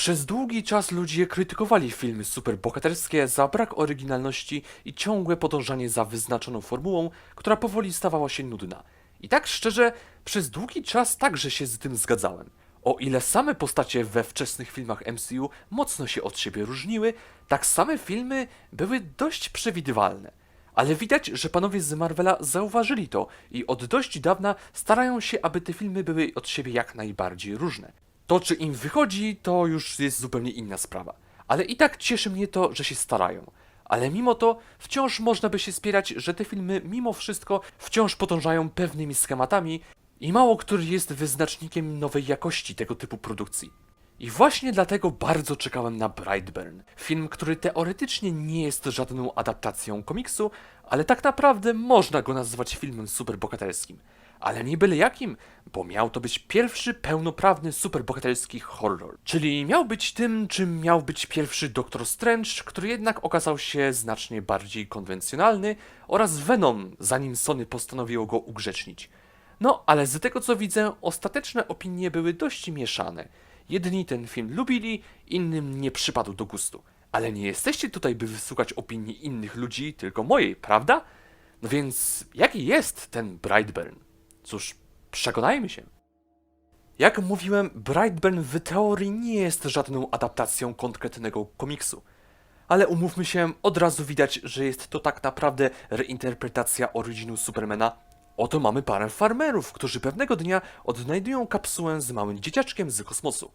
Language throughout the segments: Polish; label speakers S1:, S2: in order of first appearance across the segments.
S1: Przez długi czas ludzie krytykowali filmy superbohaterskie za brak oryginalności i ciągłe podążanie za wyznaczoną formułą, która powoli stawała się nudna. I tak szczerze, przez długi czas także się z tym zgadzałem. O ile same postacie we wczesnych filmach MCU mocno się od siebie różniły, tak same filmy były dość przewidywalne. Ale widać, że panowie z Marvela zauważyli to i od dość dawna starają się, aby te filmy były od siebie jak najbardziej różne. To, czy im wychodzi, to już jest zupełnie inna sprawa. Ale i tak cieszy mnie to, że się starają. Ale mimo to wciąż można by się spierać, że te filmy mimo wszystko wciąż podążają pewnymi schematami i mało który jest wyznacznikiem nowej jakości tego typu produkcji. I właśnie dlatego bardzo czekałem na Brightburn, film, który teoretycznie nie jest żadną adaptacją komiksu, ale tak naprawdę można go nazwać filmem superbohaterskim. Ale nie byle jakim, bo miał to być pierwszy pełnoprawny superbohaterski horror. Czyli miał być tym, czym miał być pierwszy Doctor Strange, który jednak okazał się znacznie bardziej konwencjonalny, oraz Venom, zanim Sony postanowiło go ugrzecznić. No, ale z tego co widzę, ostateczne opinie były dość mieszane. Jedni ten film lubili, innym nie przypadł do gustu. Ale nie jesteście tutaj, by wysłuchać opinii innych ludzi, tylko mojej, prawda? No więc, jaki jest ten Brightburn? Cóż, przekonajmy się. Jak mówiłem, Brightburn w teorii nie jest żadną adaptacją konkretnego komiksu. Ale umówmy się, od razu widać, że jest to tak naprawdę reinterpretacja originu Supermana. Oto mamy parę farmerów, którzy pewnego dnia odnajdują kapsułę z małym dzieciaczkiem z kosmosu.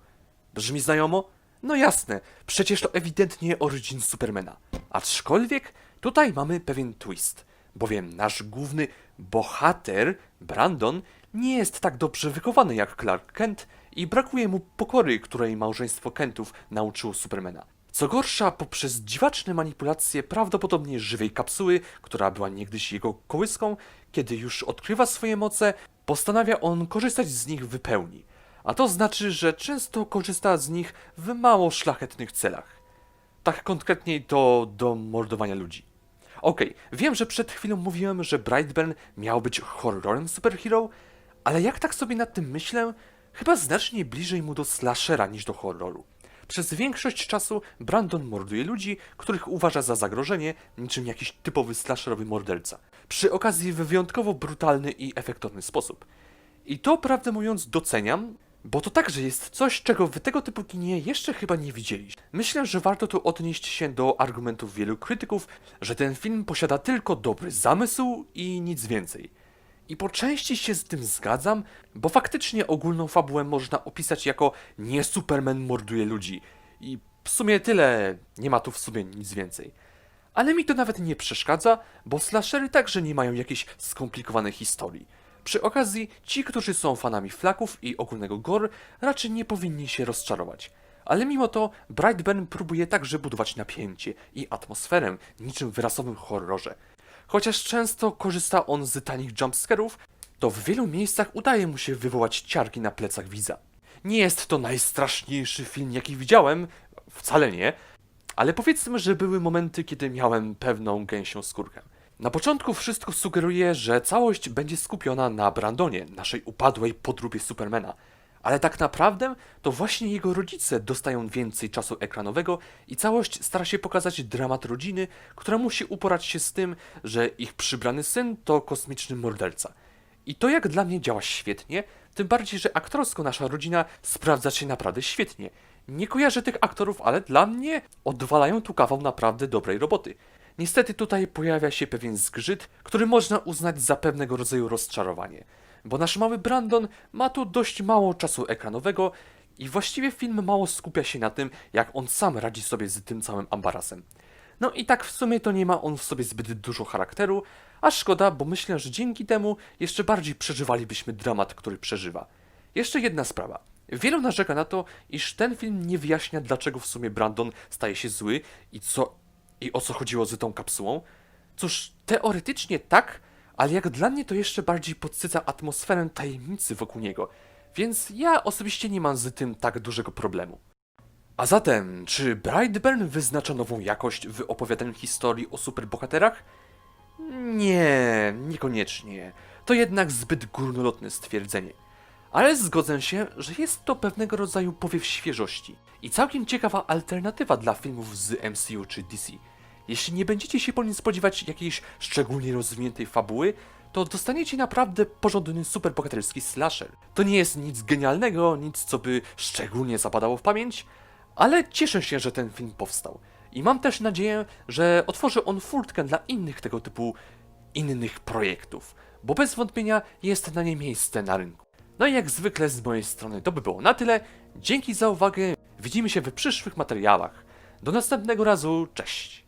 S1: Brzmi znajomo? No jasne, przecież to ewidentnie origin Supermana. Aczkolwiek tutaj mamy pewien twist, bowiem nasz główny bohater, Brandon, nie jest tak dobrze wychowany jak Clark Kent i brakuje mu pokory, której małżeństwo Kentów nauczyło Supermana. Co gorsza, poprzez dziwaczne manipulacje prawdopodobnie żywej kapsuły, która była niegdyś jego kołyską, kiedy już odkrywa swoje moce, postanawia on korzystać z nich w pełni. A to znaczy, że często korzysta z nich w mało szlachetnych celach. Tak konkretniej to do mordowania ludzi. Okej, wiem, że przed chwilą mówiłem, że Brightburn miał być horrorem superhero, ale jak tak sobie nad tym myślę, chyba znacznie bliżej mu do slashera niż do horroru. Przez większość czasu Brandon morduje ludzi, których uważa za zagrożenie, niczym jakiś typowy slasherowy morderca. Przy okazji w wyjątkowo brutalny i efektowny sposób. I to prawdę mówiąc doceniam, bo to także jest coś, czego w tego typu kinie jeszcze chyba nie widzieliście. Myślę, że warto tu odnieść się do argumentów wielu krytyków, że ten film posiada tylko dobry zamysł i nic więcej. I po części się z tym zgadzam, bo faktycznie ogólną fabułę można opisać jako nie Superman morduje ludzi. I w sumie tyle, nie ma tu w sumie nic więcej. Ale mi to nawet nie przeszkadza, bo slashery także nie mają jakiejś skomplikowanej historii. Przy okazji, ci, którzy są fanami flaków i ogólnego gore, raczej nie powinni się rozczarować. Ale mimo to, Brightburn próbuje także budować napięcie i atmosferę, niczym w rasowym horrorze. Chociaż często korzysta on z tanich jumpscarów, to w wielu miejscach udaje mu się wywołać ciarki na plecach widza. Nie jest to najstraszniejszy film, jaki widziałem, wcale nie, ale powiedzmy, że były momenty, kiedy miałem pewną gęsią skórkę. Na początku wszystko sugeruje, że całość będzie skupiona na Brandonie, naszej upadłej podróbie Supermana. Ale tak naprawdę to właśnie jego rodzice dostają więcej czasu ekranowego i całość stara się pokazać dramat rodziny, która musi uporać się z tym, że ich przybrany syn to kosmiczny morderca. I to jak dla mnie działa świetnie, tym bardziej, że aktorsko nasza rodzina sprawdza się naprawdę świetnie. Nie kojarzę tych aktorów, ale dla mnie odwalają tu kawał naprawdę dobrej roboty. Niestety tutaj pojawia się pewien zgrzyt, który można uznać za pewnego rodzaju rozczarowanie. Bo nasz mały Brandon ma tu dość mało czasu ekranowego i właściwie film mało skupia się na tym, jak on sam radzi sobie z tym całym ambarasem. No i tak w sumie to nie ma on w sobie zbyt dużo charakteru, a szkoda, bo myślę, że dzięki temu jeszcze bardziej przeżywalibyśmy dramat, który przeżywa. Jeszcze jedna sprawa. Wielu narzeka na to, iż ten film nie wyjaśnia, dlaczego w sumie Brandon staje się zły i co i o co chodziło z tą kapsułą. Cóż, teoretycznie tak, ale jak dla mnie to jeszcze bardziej podsyca atmosferę tajemnicy wokół niego, więc ja osobiście nie mam z tym tak dużego problemu. A zatem, czy Brightburn wyznacza nową jakość w opowiadaniu historii o superbohaterach? Nie, niekoniecznie. To jednak zbyt górnolotne stwierdzenie. Ale zgodzę się, że jest to pewnego rodzaju powiew świeżości i całkiem ciekawa alternatywa dla filmów z MCU czy DC. Jeśli nie będziecie się po nim spodziewać jakiejś szczególnie rozwiniętej fabuły, to dostaniecie naprawdę porządny superbohaterski slasher. To nie jest nic genialnego, nic co by szczególnie zapadało w pamięć, ale cieszę się, że ten film powstał. I mam też nadzieję, że otworzy on furtkę dla innych tego typu innych projektów, bo bez wątpienia jest na nie miejsce na rynku. No i jak zwykle z mojej strony to by było na tyle. Dzięki za uwagę. Widzimy się w przyszłych materiałach. Do następnego razu. Cześć.